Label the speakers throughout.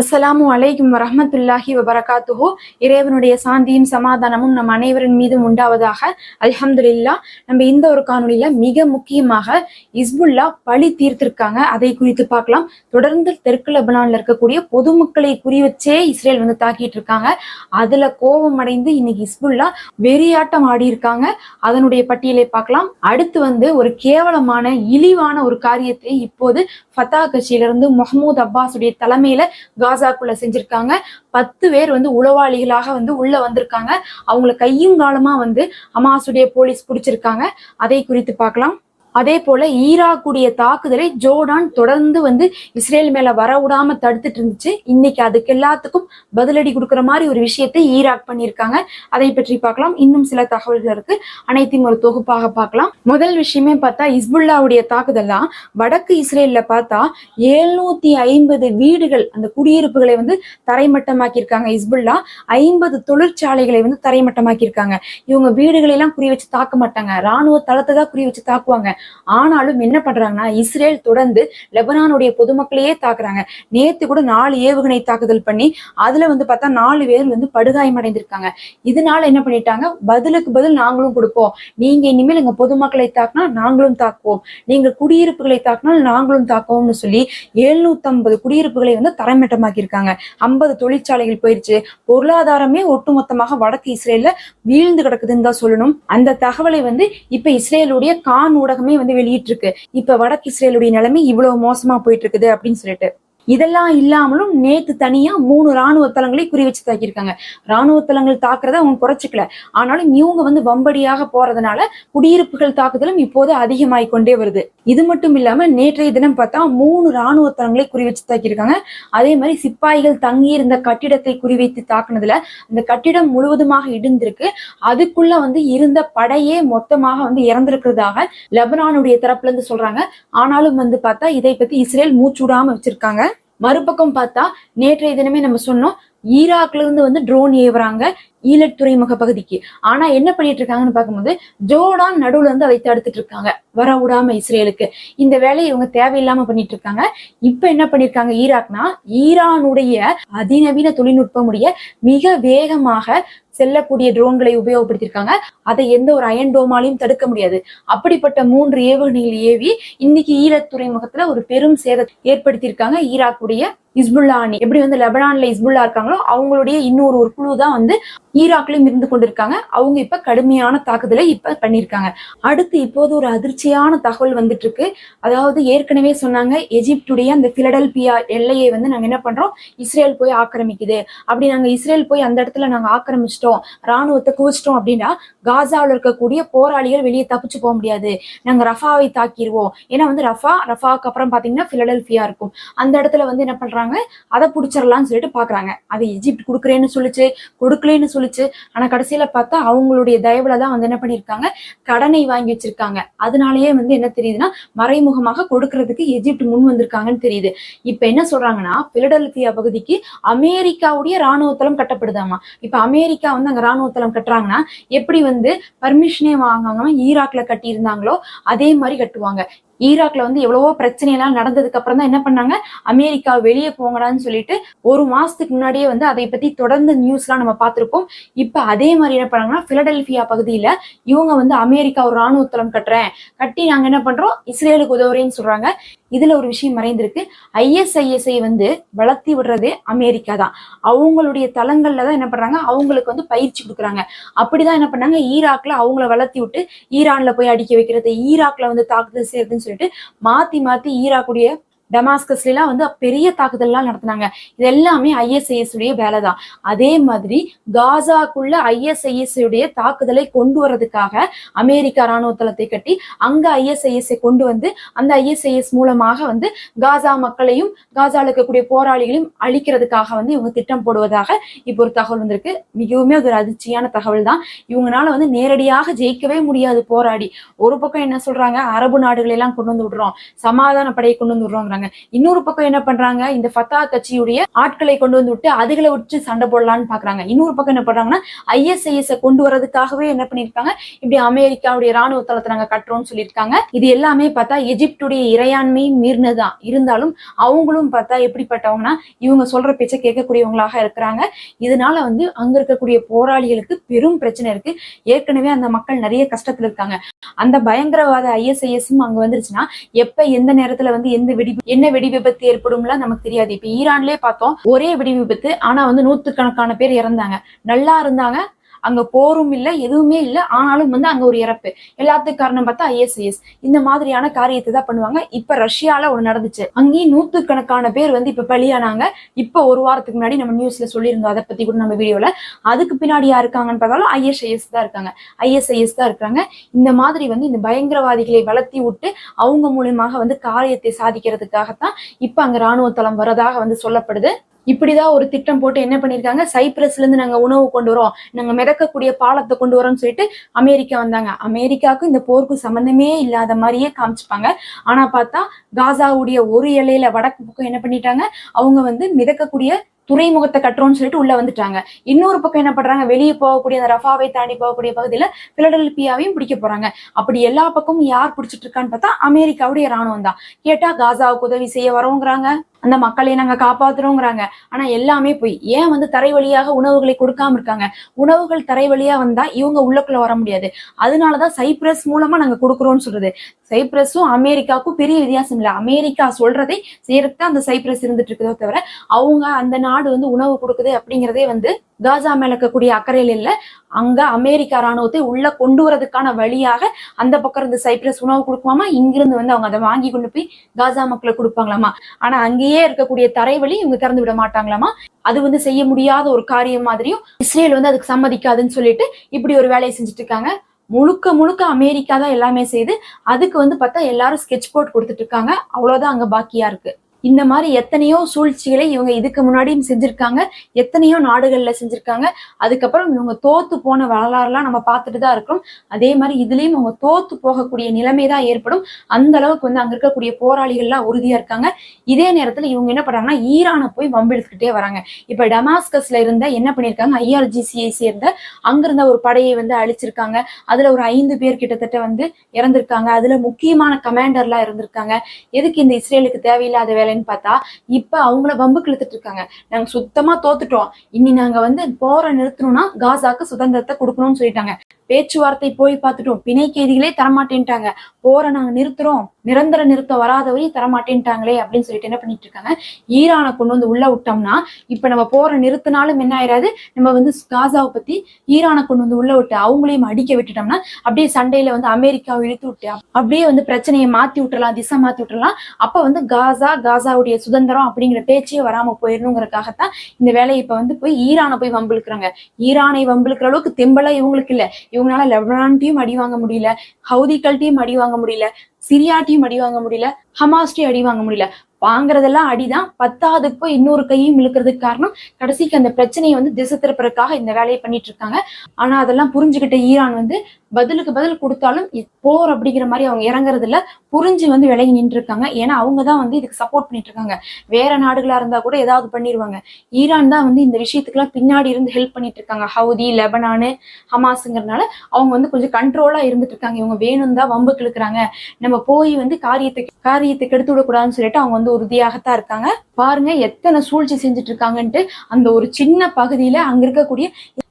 Speaker 1: அஸ்ஸலாமு அலைக்கும் வரமத்துல்லாஹி வபரகாத்துஹு. இறைவனுடைய சாந்தியும் சமாதானமும் நம் அனைவரின் மீதும் உண்டாவதாக. அல்ஹம்துலில்லா நம்ம இந்த ஒரு காணொளியில மிக முக்கியமாக இஸ்புல்லா பழி தீர்த்திருக்காங்க. அதை குறித்து பார்க்கலாம். தொடர்ந்து தெற்கு லெபனான்ல இருக்கக்கூடிய பொதுமக்களை குறி வச்சே இஸ்ரேல் வந்து தாக்கிட்டு இருக்காங்க. அதுல கோபம் அடைந்து இன்னைக்கு இஸ்புல்லா வெறியாட்டம் ஆடி இருக்காங்க அதனுடைய பட்டியலை பார்க்கலாம். அடுத்து வந்து ஒரு கேவலமான இழிவான ஒரு காரியத்தை இப்போது ஃபத்தா கட்சியிலிருந்து முகமது அப்பாஸுடைய தலைமையில காசாக்குள்ள செஞ்சிருக்காங்க. பத்து பேர் வந்து உளவாளிகளாக வந்து உள்ள வந்திருக்காங்க. அவங்கள கையும் காலமா வந்து ஹமாஸுடைய போலீஸ் பிடிச்சிருக்காங்க. அதை குறித்து பார்க்கலாம். அதே போல ஈராக்குடைய தாக்குதலை ஜோர்டான் தொடர்ந்து வந்து இஸ்ரேல் மேல வர விடாம தடுத்துட்டு இருந்துச்சு. இன்னைக்கு அதுக்கு எல்லாத்துக்கும் பதிலடி கொடுக்குற மாதிரி ஒரு விஷயத்தை ஈராக் பண்ணியிருக்காங்க. அதை பற்றி பார்க்கலாம். இன்னும் சில தகவல்கள் இருக்கு. அனைத்தையும் ஒரு தொகுப்பாக பார்க்கலாம். முதல் விஷயமே பார்த்தா இஸ்புல்லாவுடைய தாக்குதல் தான். வடக்கு இஸ்ரேல்ல பார்த்தா எழுநூத்தி ஐம்பது வீடுகள் அந்த குடியிருப்புகளை வந்து தரைமட்டமாக்கியிருக்காங்க இஸ்புல்லா ஐம்பது தொழிற்சாலைகளை வந்து தரைமட்டமாக்கியிருக்காங்க. இவங்க வீடுகளை எல்லாம் குறி வச்சு தாக்க மாட்டாங்க. ராணுவ தளத்தை தான் குறி வச்சு தாக்குவாங்க. ஆனாலும் என்ன பண்றாங்கன்னா இஸ்ரேல் தொடர்ந்து லெபனானுடைய பொதுமக்களையே தாக்குறாங்க. நேத்து கூட நாலு ஏவுகணை தாக்குதல் பண்ணி அதுல வந்து பார்த்தா நாலு பேர் வந்து படுகாயம் அடைந்திருக்காங்க இதனால என்ன பண்ணிட்டாங்க? பதிலுக்கு பதில் நாங்களும் கொடுப்போம். நீங்க இனிமேல் எங்க பொதுமக்களை தாக்குனா நாங்களும் தாக்குவோம். நீங்க குடியிருப்புகளை தாக்குனால் நாங்களும் தாக்குவோம்னு சொல்லி எழுநூத்தி ஐம்பது குடியிருப்புகளை வந்து தரமட்டமாக்கி இருக்காங்க ஐம்பது தொழிற்சாலைகள் போயிருச்சு. பொருளாதாரமே ஒட்டுமொத்தமாக வடக்கு இஸ்ரேல்ல வீழ்ந்து கிடக்குதுன்னு தான் சொல்லணும். அந்த தகவலை வந்து இப்ப இஸ்ரேலுடைய கான் ஊடகமே வந்து வெளியிட்டிருக்கு. இப்ப வடக்கு இஸ்ரேலுடைய நிலைமை இவ்வளவு மோசமா போயிட்டு இருக்குது அப்படின்னு சொல்லிட்டு. இதெல்லாம் இல்லாமலும் நேத்து தனியா மூணு ராணுவ தளங்களை குறி வச்சு தாக்கியிருக்காங்க. ராணுவ தளங்கள் தாக்குறத அவங்க குறைச்சிக்கல. ஆனாலும் இவங்க வந்து வம்படியாக போறதுனால குடியிருப்புகள் தாக்குதலும் இப்போது அதிகமாய் கொண்டே வருது. இது மட்டும் இல்லாம நேற்றைய தினம் பார்த்தா மூணு ராணுவ தளங்களை குறி வச்சு தாக்கியிருக்காங்க. அதே மாதிரி சிப்பாய்கள் தங்கி இருந்த கட்டிடத்தை குறிவைத்து தாக்குனதுல அந்த கட்டிடம் முழுவதுமாக இடிந்திருக்கு. அதுக்குள்ள வந்து இருந்த படையே மொத்தமாக வந்து இறந்திருக்கிறதாக லெபனானுடைய தரப்புல இருந்து சொல்றாங்க. ஆனாலும் வந்து பார்த்தா இதை பத்தி இஸ்ரேல் மூச்சுடாம வச்சிருக்காங்க. மறுபக்கம் பார்த்தா நேற்றைய தினமே நம்ம சொன்னோம் ஈராக்ல இருந்து வந்து ட்ரோன் ஏவுறாங்க ஈழத் துறைமுக பகுதிக்கு. ஆனா என்ன பண்ணிட்டு இருக்காங்கன்னு பார்க்கும்போது ஜோர்டான் நடுவுல இருந்து அதை தடுத்துட்டு இருக்காங்க. வர விடாம இஸ்ரேலுக்கு. இந்த வேலையை இவங்க தேவையில்லாம பண்ணிட்டு இருக்காங்க இப்ப என்ன பண்ணிருக்காங்க ஈராக்னா ஈரானுடைய அதிநவீன தொழில்நுட்பமுடைய மிக வேகமாக செல்லக்கூடிய ட்ரோன்களை உபயோகப்படுத்தியிருக்காங்க. அதை எந்த ஒரு அயன் டோமாலையும் தடுக்க முடியாது. அப்படிப்பட்ட மூன்று ஏவுகணைகள் ஏவி இன்னைக்கு ஈழத் துறைமுகத்துல ஒரு பெரும் சேதத்தை ஏற்படுத்தியிருக்காங்க ஈராக்குடைய இஸ்புல்லா அணி. எப்படி வந்து லெபனான்ல இஸ்புல்லா இருக்காங்களோ அவங்களுடைய இன்னொரு ஒரு குழு தான் வந்து ஈராக்லயும் இருந்து கொண்டிருக்காங்க. அவங்க இப்ப கடுமையான தாக்குதலை இப்ப பண்ணியிருக்காங்க. அடுத்து இப்போது ஒரு அதிர்ச்சியான தகவல் வந்துட்டு இருக்கு அதாவது ஏற்கனவே சொன்னாங்க எஜிப்டுடைய அந்த பிலடல்பியா எல்லையை வந்து நாங்க என்ன பண்றோம்? இஸ்ரேல் போய் ஆக்கிரமிக்குது. அப்படி நாங்க இஸ்ரேல் போய் அந்த இடத்துல நாங்க ஆக்கிரமிச்சிட்டோம் ராணுவத்தை குவிச்சிட்டோம் அப்படின்னா காசாவில் இருக்கக்கூடிய போராளிகள் வெளியே தப்பிச்சு போக முடியாது. நாங்க ரஃபாவை தாக்கிடுவோம். ஏன்னா வந்து ரஃபா ரஃபாவுக்கு அப்புறம் பாத்தீங்கன்னா பிலடல்பியா இருக்கும். அந்த இடத்துல வந்து என்ன பண்றாங்க? அதை பிடிச்சிடலாம்னு சொல்லிட்டு பாக்குறாங்க. அது எஜிப்ட் கொடுக்குறேன்னு சொல்லிச்சு கொடுக்கலன்னு சொல்லிச்சு ஆனா கடைசியில பார்த்தா அவங்களுடைய தயவுல தான் வந்து என்ன பண்ணிருக்காங்க? கடனை வாங்கி வச்சிருக்காங்க. அதனாலயே வந்து என்ன தெரியுதுன்னா மறைமுகமாக கொடுக்கறதுக்கு எஜிப்ட் முன் வந்திருக்காங்கன்னு தெரியுது. இப்ப என்ன சொல்றாங்கன்னா பிலடெல்பியா பகுதிக்கு அமெரிக்காவுடைய ராணுவ தளம் கட்டப்படுதாமா? இப்ப அமெரிக்கா வந்து அங்க ராணுவ தளம் கட்டுறாங்கன்னா எப்படி வந்து பர்மிஷனே வாங்காம ஈராக்ல கட்டி இருந்தாங்களோ அதே மாதிரி கட்டுவாங்க. ஈராக்ல வந்து எவ்வளவோ பிரச்சனை எல்லாம் நடந்ததுக்கு அப்புறம் தான் என்ன பண்ணாங்க? அமெரிக்கா வெளியே போங்கடான்னு சொல்லிட்டு ஒரு மாசத்துக்கு முன்னாடியே வந்து அதை பத்தி தொடர்ந்து நியூஸ்லாம் நம்ம பார்த்திருக்கோம் இப்ப அதே மாதிரி என்ன பண்ணாங்கன்னா பிலடெல்பியா பகுதியில இவங்க வந்து அமெரிக்கா ஒரு ராணுவ தளம் கட்டுறேன். கட்டி நாங்க என்ன பண்றோம்? இஸ்ரேலுக்கு உதவுறேன்னு சொல்றாங்க. இதுல ஒரு விஷயம் மறைந்திருக்கு. ஐஎஸ்ஐஎஸ்ஐ வந்து வளர்த்தி விடுறதே அமெரிக்கா தான். அவங்களுடைய தளங்கள்ல தான் என்ன பண்றாங்க? அவங்களுக்கு வந்து பயிற்சி கொடுக்குறாங்க. அப்படிதான் என்ன பண்ணாங்க? ஈராக்ல அவங்கள வளர்த்தி விட்டு ஈரான்ல போய் அடிக்க வைக்கிறது ஈராக்ல வந்து தாக்குதல் செய்யறதுன்னு சொல்லிட்டு மாத்தி மாத்தி ஈராக்குடைய டமாஸ்கஸ்ல எல்லாம் வந்து பெரிய தாக்குதல்லாம் நடத்தினாங்க. இது எல்லாமே ஐஎஸ்ஐஎஸ் உடைய வேலை தான் அதே மாதிரி காசாக்குள்ள ஐஎஸ்ஐஎஸ் உடைய தாக்குதலை கொண்டு வர்றதுக்காக அமெரிக்கா ராணுவ தளத்தை கட்டி அங்க ஐஎஸ்ஐஎஸ் கொண்டு வந்து அந்த ஐஎஸ்ஐஎஸ் மூலமாக வந்து காசா மக்களையும் காசால இருக்கக்கூடிய போராளிகளையும் அழிக்கிறதுக்காக வந்து இவங்க திட்டம் போடுவதாக இப்போ ஒரு தகவல் வந்திருக்கு. மிகவுமே அது ஒரு அதிர்ச்சியான தகவல் தான் இவங்கனால வந்து நேரடியாக ஜெயிக்கவே முடியாது போராடி. ஒரு பக்கம் என்ன சொல்றாங்க? அரபு நாடுகளை எல்லாம் கொண்டு வந்து விடுறோம். சமாதான படையை கொண்டு வந்து விடுறோங்கிறாங்க பண்றாங்க. இன்னொரு பக்கம் என்ன பண்றாங்க? இந்த ஃபத்தா கட்சியுடைய ஆட்களை கொண்டு வந்து விட்டு அதுகளை விட்டு சண்டை போடலாம்னு பாக்குறாங்க. இன்னொரு பக்கம் என்ன பண்றாங்கன்னா ஐஎஸ்ஐஎஸ் கொண்டு வரதுக்காகவே என்ன பண்ணிருக்காங்க இப்படி அமெரிக்காவுடைய ராணுவ தளத்தை நாங்க கட்டுறோம்னு சொல்லியிருக்காங்க. இது எல்லாமே பார்த்தா எஜிப்டுடைய இறையாண்மையும் மீறினதான் இருந்தாலும் அவங்களும் பார்த்தா எப்படிப்பட்டவங்கன்னா இவங்க சொல்ற பேச்சை கேட்கக்கூடியவங்களாக இருக்கிறாங்க. இதனால வந்து அங்க இருக்கக்கூடிய போராளிகளுக்கு பெரும் பிரச்சனை இருக்கு. ஏற்கனவே அந்த மக்கள் நிறைய கஷ்டத்துல இருக்காங்க. அந்த பயங்கரவாத ஐஎஸ்ஐஎஸும் அங்க வந்துருச்சுன்னா எப்ப எந்த நேரத்துல வந்து எந்த வெடி என்ன வெடி விபத்து ஏற்படும்லாம் நமக்கு தெரியாது. இப்ப ஈரான்லயே பார்த்தோம் ஒரே வெடி விபத்து. ஆனா வந்து நூத்துக்கணக்கான பேர் இறந்தாங்க. நல்லா இருந்தாங்க. அங்க போரும் இல்ல எதுவுமே இல்ல. ஆனாலும் வந்து அங்க ஒரு இறப்பு. எல்லாத்துக்கும் காரணம் பார்த்தா ஐஎஸ்ஐஎஸ் இந்த மாதிரியான காரியத்தை தான் பண்ணுவாங்க. இப்ப ரஷ்யால ஒண்ணு நடந்துச்சு. அங்கேயும் நூத்துக்கணக்கான பேர் வந்து இப்ப பலியானாங்க. இப்ப ஒரு வாரத்துக்கு முன்னாடி நம்ம நியூஸ்ல சொல்லியிருந்தோம். அதை பத்தி கூட நம்ம வீடியோல அதுக்கு பின்னாடி யார் இருக்காங்கன்னு பார்த்தாலும் ஐஎஸ்ஐஎஸ் தான் இருக்காங்க. ஐஎஸ்ஐஎஸ் தான் இருக்காங்க. இந்த மாதிரி வந்து இந்த பயங்கரவாதிகளை வளர்த்தி விட்டு அவங்க மூலியமாக வந்து காரியத்தை சாதிக்கிறதுக்காகத்தான் இப்ப அங்க ராணுவ தளம் வரதாக வந்து சொல்லப்படுது. இப்படிதான் ஒரு திட்டம் போட்டு என்ன பண்ணிருக்காங்க? சைப்ரஸ்ல இருந்து நாங்க உணவு கொண்டு வரோம். நாங்க மிதக்கக்கூடிய பாலத்தை கொண்டு வரோம்னு சொல்லிட்டு அமெரிக்கா வந்தாங்க. அமெரிக்காவுக்கும் இந்த போருக்கும் சம்பந்தமே இல்லாத மாதிரியே காமிச்சுப்பாங்க. ஆனா பார்த்தா காசாவுடைய ஒரு இலையில வடக்கு பக்கம் என்ன பண்ணிட்டாங்க? அவங்க வந்து மிதக்கக்கூடிய துறைமுகத்தை கட்டுறோம்னு சொல்லிட்டு உள்ள வந்துட்டாங்க. இன்னொரு பக்கம் என்ன பண்றாங்க? வெளியே போகக்கூடிய அந்த ரஃபாவை தாண்டி போகக்கூடிய பகுதியில பிலடெல்பியாவையும் பிடிக்க போறாங்க. அப்படி எல்லா பக்கமும் யார் பிடிச்சிட்டு இருக்கான்னு பார்த்தா அமெரிக்காவுடைய ராணுவம் தான். கேட்டா காசாவுக்கு உதவி செய்ய வரோங்கிறாங்க. அந்த மக்களை நாங்க காப்பாத்துறோங்கிறாங்க. ஆனா எல்லாமே போய் ஏன் வந்து தரை வழியாக உணவுகளை கொடுக்காம இருக்காங்க? உணவுகள் தரை வழியா வந்தா இவங்க உள்ளக்குள்ள வர முடியாது. அதனாலதான் சைப்ரஸ் மூலமா நாங்க கொடுக்குறோம்னு சொல்றது. சைப்ரஸும் அமெரிக்காவுக்கும் பெரிய வித்தியாசம் இல்லை. அமெரிக்கா சொல்றதை சேர்த்து அந்த சைப்ரஸ் இருந்துட்டு இருக்குதோ தவிர அவங்க அந்த நாடு வந்து உணவு கொடுக்குது அப்படிங்கிறதே வந்து காசா மேல இருக்கக்கூடிய அக்கறையில் இல்ல. அங்க அமெரிக்கா ராணுவத்தை உள்ள கொண்டு வரதுக்கான வழியாக அந்த பக்கம் இருந்து சைப்ரஸ் உணவு கொடுக்குமாமா? இங்கிருந்து வந்து அவங்க அதை வாங்கி கொண்டு போய் காசா மக்களை கொடுப்பாங்களாமா? ஆனா அங்கேயே இருக்கக்கூடிய தரைவழி இவங்க திறந்து விட மாட்டாங்களாமா? அது வந்து செய்ய முடியாத ஒரு காரியம் மாதிரியும் இஸ்ரேல் வந்து அதுக்கு சம்மதிக்காதுன்னு சொல்லிட்டு இப்படி ஒரு வேலையை செஞ்சுட்டு இருக்காங்க. முழுக்க முழுக்க அமெரிக்கா தான் எல்லாமே செய்து அதுக்கு வந்து பார்த்தா எல்லாரும் ஸ்கெட்ச் போர்ட் கொடுத்துட்டு இருக்காங்க. அவ்வளவுதான் அங்க பாக்கியா இருக்கு. இந்த மாதிரி எத்தனையோ சூழ்ச்சிகளை இவங்க இதுக்கு முன்னாடியும் செஞ்சிருக்காங்க. எத்தனையோ நாடுகள்ல செஞ்சிருக்காங்க. அதுக்கப்புறம் இவங்க தோத்து போன வரலாறுலாம் நம்ம பார்த்துட்டு தான் இருக்கிறோம். அதே மாதிரி இதுலயும் அவங்க தோத்து போகக்கூடிய நிலைமை தான் ஏற்படும். அந்த அளவுக்கு வந்து அங்க இருக்கக்கூடிய போராளிகள்லாம் உறுதியா இருக்காங்க. இதே நேரத்துல இவங்க என்ன பண்றாங்கன்னா ஈரானை போய் வம்பெடுத்துக்கிட்டே வராங்க. இப்ப டமாஸ்கஸ்ல இருந்த என்ன பண்ணிருக்காங்க ஐஆர்ஜிசியை சேர்ந்த அங்கிருந்த ஒரு படையை வந்து அழிச்சிருக்காங்க. அதுல ஒரு ஐந்து பேர் கிட்டத்தட்ட வந்து இறந்திருக்காங்க. அதுல முக்கியமான கமாண்டர்லாம் இருந்திருக்காங்க எதுக்கு இந்த இஸ்ரேலுக்கு தேவையில்லாத வேலை இல்லைன்னு பார்த்தா இப்ப அவங்கள வம்புக்கு இழுத்துட்டு இருக்காங்க. நாங்க சுத்தமா தோத்துட்டோம். இனி நாங்க வந்து போரை நிறுத்தணும்னா காசாக்கு சுதந்திரத்தை கொடுக்கணும்னு சொல்லிட்டாங்க. பேச்சுவார்த்தை போய் பார்த்துட்டோம். பிணை கைதிகளே தரமாட்டேன்ட்டாங்க. போரை நாங்க நிறுத்துறோம். நிரந்தர நிறுத்தம் வராதவரையும் தரமாட்டேன்ட்டாங்களே அப்படின்னு சொல்லிட்டு என்ன பண்ணிட்டு இருக்காங்க? ஈரானை கொண்டு வந்து உள்ள விட்டோம்னா இப்ப நம்ம போரை நிறுத்தினாலும் என்ன ஆயிராது? நம்ம வந்து காசாவை பத்தி ஈரானை கொண்டு வந்து உள்ள விட்டு அவங்களையும் அடிக்க விட்டுட்டோம்னா அப்படியே சண்டையில வந்து அமெரிக்காவை இழுத்து விட்டு அப்படியே வந்து பிரச்சனையை மாத்தி விட்டுறலாம் திசை மாத்தி விட்டுறலாம். அப்ப வந்து காசா காசாவுடைய சுதந்திரம் அப்படிங்கிற பேச்சே வராம போயிடணுங்கிறதுக்காகத்தான் இந்த வேலையை இப்ப வந்து போய் ஈரானை போய் வம்பிழுக்கிறாங்க. ஈரானை வம்பிழுக்கிற அளவுக்கு தெம்பலா இவங்களுக்கு இல்லை. இவங்களால லெபனான்ட்டையும் அடி வாங்க முடியல ஹவுதிகள்ட்டையும் அடி வாங்க முடியல சிரியாட்டையும் அடி வாங்க முடியல ஹமாஸ்டையும் அடி வாங்க முடியல. வாங்குறதெல்லாம் அடிதான் பத்தாவதுக்கு போய் இன்னொரு கையும் இழுக்கிறதுக்கு காரணம் கடைசிக்கு அந்த பிரச்சனையை வந்து திசை திருப்பறதுக்காக இந்த வேலையை பண்ணிட்டு இருக்காங்க. ஆனா அதெல்லாம் புரிஞ்சுக்கிட்ட ஈரான் வந்து பதிலுக்கு பதில் கொடுத்தாலும் போர் அப்படிங்கிற மாதிரி அவங்க இறங்குறது இல்ல புரிஞ்சு வந்து விலகி நின்று இருக்காங்க ஏன்னா அவங்க தான் வந்து இதுக்கு சப்போர்ட் பண்ணிட்டு இருக்காங்க. வேற நாடுகளா இருந்தா கூட ஏதாவது பண்ணிடுவாங்க ஈரான் தான் வந்து இந்த விஷயத்துக்குலாம் பின்னாடி இருந்து ஹெல்ப் பண்ணிட்டு இருக்காங்க. ஹவுதி லெபனானு ஹமாஸுங்கிறதுனால அவங்க வந்து கொஞ்சம் கண்ட்ரோலா இருந்துட்டு இருக்காங்க. இவங்க வேணும் தான் வம்பு கிழக்குறாங்க. நம்ம போய் வந்து காரியத்தை காரியத்தை கெடுத்து விடக்கூடாதுன்னு சொல்லிட்டு அவங்க வந்து உறுதியாகத்தான் இருக்காங்க. பாருங்க எத்தனை சூழ்ச்சி செஞ்சுட்டு இருக்காங்கன்ட்டு அந்த ஒரு சின்ன பகுதியில அங்க இருக்கக்கூடிய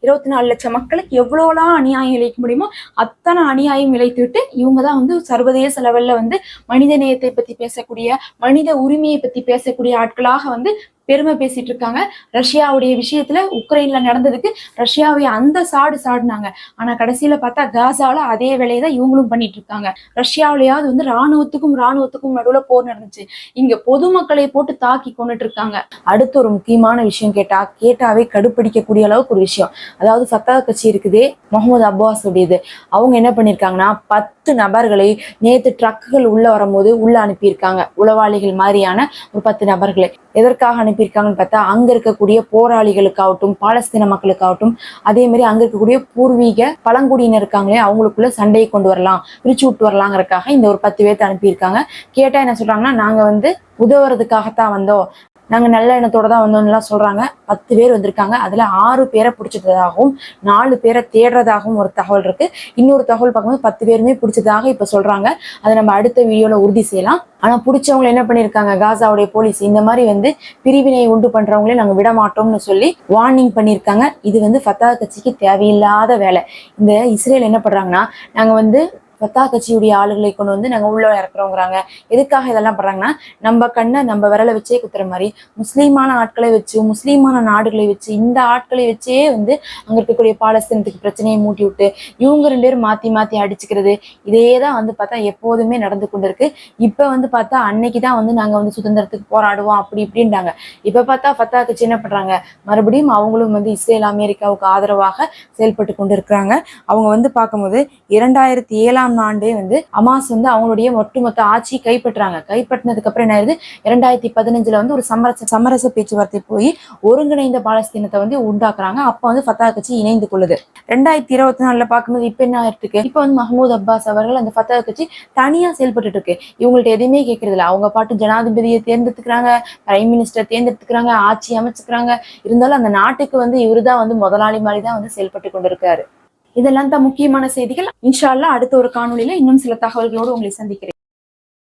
Speaker 1: இருபத்தி நாலு லட்சம் மக்களுக்கு எவ்வளோலாம் அநியாயம் இழைக்க முடியுமோ அத்தனை அநியாயம் இழைத்துவிட்டு இவங்க தான் வந்து சர்வதேச லெவல்ல வந்து மனித நேயத்தை பத்தி பேசக்கூடிய மனித உரிமையை பத்தி பேசக்கூடிய ஆட்களாக வந்து பெருமை பேசிட்டு இருக்காங்க. ரஷ்யாவுடைய விஷயத்துல உக்ரைன்ல நடந்ததுக்கு ரஷ்யாவை அந்த சாடு சாடினாங்க. ஆனா கடைசியில பார்த்தா காசால அதே வேலையை தான் இவங்களும் பண்ணிட்டு இருக்காங்க. ரஷ்யாவிலேயாவது வந்து ராணுவத்துக்கும் ராணுவத்துக்கும் நடுவுல போர் நடந்துச்சு. இங்க பொதுமக்களை போட்டு தாக்கி கொண்டுட்டு இருக்காங்க. அடுத்து ஒரு முக்கியமான விஷயம் கேட்டா கேட்டாவே கடுப்பிடிக்கக்கூடிய அளவுக்கு ஒரு விஷயம். அதாவது ஃபத்தா கட்சி இருக்குதே முகமது அப்பாஸ் உடையது அவங்க என்ன பண்ணியிருக்காங்கன்னா பத்து நபர்களை நேத்து ட்ரக்குகள் உள்ள வரும்போது உள்ள அனுப்பியிருக்காங்க. உளவாளிகள் மாதிரியான ஒரு பத்து நபர்களை. எதற்காக அனுப்பியிருக்காங்கன்னு பார்த்தா அங்க இருக்கக்கூடிய போராளிகளுக்காகட்டும் பாலஸ்தீன மக்களுக்காகட்டும் அதே மாதிரி அங்க இருக்கக்கூடிய பூர்வீக பழங்குடியினர் இருக்காங்களே அவங்களுக்குள்ள சண்டையை கொண்டு வரலாம் பிரிச்சு விட்டு வரலாங்கிறதுக்காக இந்த ஒரு பத்து பேர்த்த அனுப்பியிருக்காங்க. கேட்டா என்ன சொல்றாங்கன்னா நாங்க வந்து உதவுறதுக்காகத்தான் வந்தோம். நாங்கள் நல்ல எண்ணத்தோடு தான் வந்தோம்லாம் சொல்கிறாங்க பத்து பேர் வந்திருக்காங்க. அதில் ஆறு பேரை பிடிச்சதாகவும் நாலு பேரை தேடுறதாகவும் ஒரு தகவல் இருக்குது இன்னொரு தகவல் பார்க்கும்போது பத்து பேருமே பிடிச்சதாக இப்போ சொல்கிறாங்க அதை நம்ம அடுத்த வீடியோவில் உறுதி செய்யலாம். ஆனால் பிடிச்சவங்களை என்ன பண்ணியிருக்காங்க காசாவுடைய போலீஸ் இந்த மாதிரி வந்து பிரிவினை உண்டு பண்ணுறவங்களே நாங்கள் விட மாட்டோம்னு சொல்லி வார்னிங் பண்ணியிருக்காங்க இது வந்து ஃபத்தா கட்சிக்கு தேவையில்லாத வேலை. இந்த இஸ்ரேல் என்ன பண்ணுறாங்கன்னா நாங்கள் வந்து ஃபத்தா கட்சியுடைய ஆளுகளை கொண்டு வந்து நாங்க உள்ள இறக்குறோங்கிறாங்க. எதுக்காக இதெல்லாம் பண்றாங்கன்னா நம்ம கண்ணை நம்ம விரலை வச்சே குத்துற மாதிரி முஸ்லீமான ஆட்களை வச்சு முஸ்லீமான நாடுகளை வச்சு இந்த ஆட்களை வச்சே வந்து அங்க இருக்கக்கூடிய பாலஸ்தீனத்துக்கு பிரச்சனையை மூட்டி விட்டு இவங்க ரெண்டு பேரும் மாத்தி மாத்தி அடிச்சுக்கிறது இதே தான் வந்து பார்த்தா எப்போதுமே நடந்து கொண்டு இருக்கு இப்ப வந்து பார்த்தா அன்னைக்கு தான் வந்து நாங்க வந்து சுதந்திரத்துக்கு போராடுவோம் அப்படி இப்படின்றாங்க. இப்ப பார்த்தா ஃபத்தா கட்சி என்ன பண்றாங்க. மறுபடியும் அவங்களும் வந்து இஸ்ரேல் அமெரிக்காவுக்கு ஆதரவாக செயல்பட்டு கொண்டு இருக்கிறாங்க அவங்க வந்து பார்க்கும்போது இரண்டாயிரத்தி ஏழாம் ஆண்டே வந்து அமாஸ் வந்து அவங்களுடைய ஒட்டுமொத்த ஆட்சி கைப்பற்றாங்க கைப்பற்றினதுக்கு அப்புறம் என்ன ஆயிருது இரண்டாயிரத்தி பதினஞ்சுல வந்து ஒரு சமரச சமரச பேச்சுவார்த்தை போய் ஒருங்கிணைந்த பாலஸ்தீனத்தை வந்து உண்டாக்குறாங்க. அப்ப வந்து ஃபத்தா கட்சி இணைந்து கொள்ளுது. ரெண்டாயிரத்தி இருபத்தி நாலுல பார்க்கும்போது இப்ப என்ன ஆயிட்டு இருக்கு இப்ப வந்து மஹமூத் அப்பாஸ் அவர்கள் அந்த ஃபத்தா கட்சி தனியா செயல்பட்டு இருக்கு இவங்கள்ட்ட எதுவுமே கேட்கறது இல்லை அவங்க பாட்டு ஜனாதிபதியை தேர்ந்தெடுத்துக்கிறாங்க பிரைம் மினிஸ்டர் தேர்ந்தெடுத்துக்கிறாங்க ஆட்சி அமைச்சுக்கிறாங்க. இருந்தாலும் அந்த நாட்டுக்கு வந்து இவருதான் வந்து முதலாளி மாதிரி தான் வந்து செயல்பட்டு கொண்டிருக்காரு. இதெல்லாம் தான் முக்கியமான செய்திகள். இன்ஷால்லா அடுத்த ஒரு காணொளியில இன்னும் சில தகவல்களோடு உங்களை சந்திக்கிறேன்.